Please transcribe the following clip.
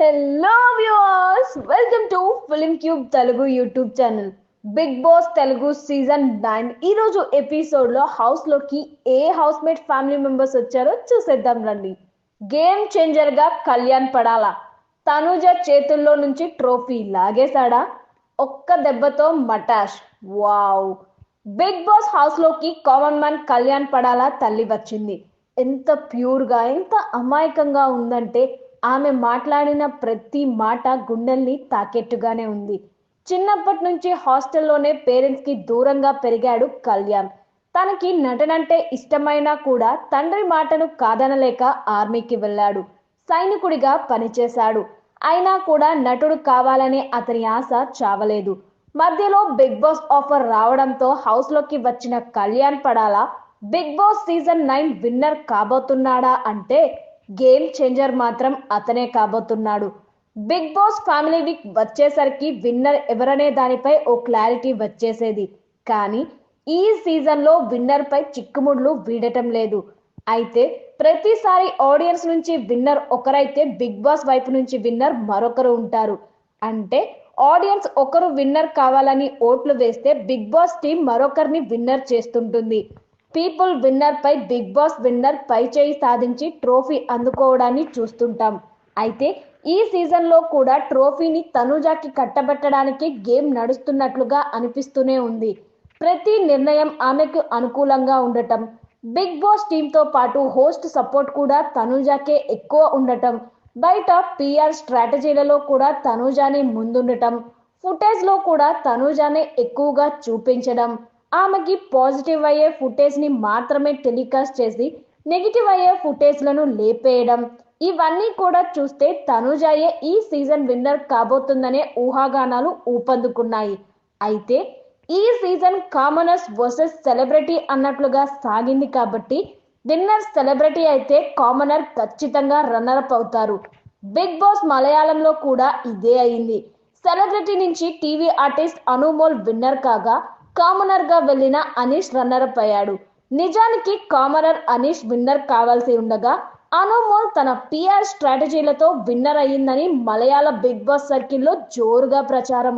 Hello viewers welcome to film cube Telugu YouTube channel Bigg Boss Telugu season nine ఈరోజు ఎపిసోడ్లో ఎపిసోడ్లో హౌస్లోకి ఏ హౌస్ మేట్ ఫ్యామిలీ మెంబర్స్ వచ్చారో చూసేద్దాం రండి. గేమ్ చేంజర్గా కళ్యాణ్ పడాలా? తనుజ చేతుల్లో నుంచి ట్రోఫీ లాగేశాడా? ఒక్క దెబ్బతో మటాష్. వావ్ బిగ్ బాస్ హౌస్లోకి కామన్ మ్యాన్ కళ్యాణ్ పడాలా? తల్లి వచ్చింది. ఎంత ప్యూర్గా ఎంత అమాయకంగా ఉందంటే ఆమె మాట్లాడిన ప్రతి మాట గుండెల్ని తాకెట్టుగానే ఉంది. చిన్నప్పటి నుంచి హాస్టల్లోనే పేరెంట్స్కి దూరంగా పెరిగాడు కళ్యాణ్. తనకి నటనంటే ఇష్టమైనా కూడా తండ్రి మాటను కాదనలేక ఆర్మీకి వెళ్ళాడు. సైనికుడిగా పనిచేశాడు. అయినా కూడా నటుడు కావాలనే అతని ఆశ చావలేదు. మధ్యలో బిగ్ బాస్ ఆఫర్ రావడంతో హౌస్లోకి వచ్చిన కళ్యాణ్ పడాలా Bigg Boss season nine winner కాబోతున్నాడా అంటే గేమ్ చేంజర్ మాత్రం అతనే కాబోతున్నాడు. బిగ్ బాస్ ఫ్యామిలీ వీక్ వచ్చేసరికి విన్నర్ ఎవరనే దానిపై ఓ క్లారిటీ వచ్చేసేది. కానీ ఈ సీజన్లో విన్నర్ పై చిక్కుముడ్లు వీడటం లేదు. అయితే ప్రతిసారి ఆడియన్స్ నుంచి విన్నర్ ఒకరైతే బిగ్ బాస్ వైపు నుంచి విన్నర్ మరొకరు ఉంటారు. అంటే ఆడియన్స్ ఒకరు విన్నర్ కావాలని ఓట్లు వేస్తే బిగ్ బాస్ టీం మరొకరిని విన్నర్ చేస్తుంటుంది. పీపుల్ విన్నర్ పై బిగ్ బాస్ విన్నర్ పై చేయి సాధించి ట్రోఫీ అందుకోవడాన్ని చూస్తుంటాం. అయితే ఈ సీజన్లో కూడా ట్రోఫీని తనుజాకి కట్టబెట్టడానికి గేమ్ నడుస్తున్నట్లుగా అనిపిస్తూనే ఉంది. ప్రతి నిర్ణయం ఆమెకు అనుకూలంగా ఉండటం బిగ్ బాస్ టీంతో పాటు హోస్ట్ సపోర్ట్ కూడా తనుజాకే ఎక్కువ ఉండటం బయట పిఆర్ స్ట్రాటజీలలో కూడా తనుజానే ముందుండటం ఫుటేజ్లో కూడా తనుజానే ఎక్కువగా చూపించడం ఆమెకి పాజిటివ్ అయ్యే ఫుటేజ్ని మాత్రమే టెలికాస్ట్ చేసి నెగిటివ్ అయ్యే ఫుటేజ్లను లేపేయడం. ఇవన్నీ కూడా చూస్తే తనుజాయే ఈ సీజన్ విన్నర్ కాబోతుందనే ఊహాగానాలు ఊపందుకున్నాయి. అయితే ఈ సీజన్ కామనర్స్ వర్సెస్ సెలబ్రిటీ అన్నట్లుగా సాగింది కాబట్టి విన్నర్ సెలబ్రిటీ అయితే కామనర్ ఖచ్చితంగా రన్నర్అప్ అవుతారు. బిగ్ బాస్ మలయాళంలో కూడా ఇదే అయింది. సెలబ్రిటీ నుంచి టీవీ ఆర్టిస్ట్ అనుమోల్ విన్నర్ కాగా కామనర్గా వెళ్ళిన అనీష్ రన్నర్ అప్ అయ్యాడు. నిజానికి కామనర్ అనీష్ విన్నర్ కావాల్సి ఉండగా అనుమోల్ తన పిఆర్ స్ట్రాటజీలతో విన్నర్ అయ్యిందని మలయాళ బిగ్ బాస్ సర్కిల్లో జోరుగా ప్రచారం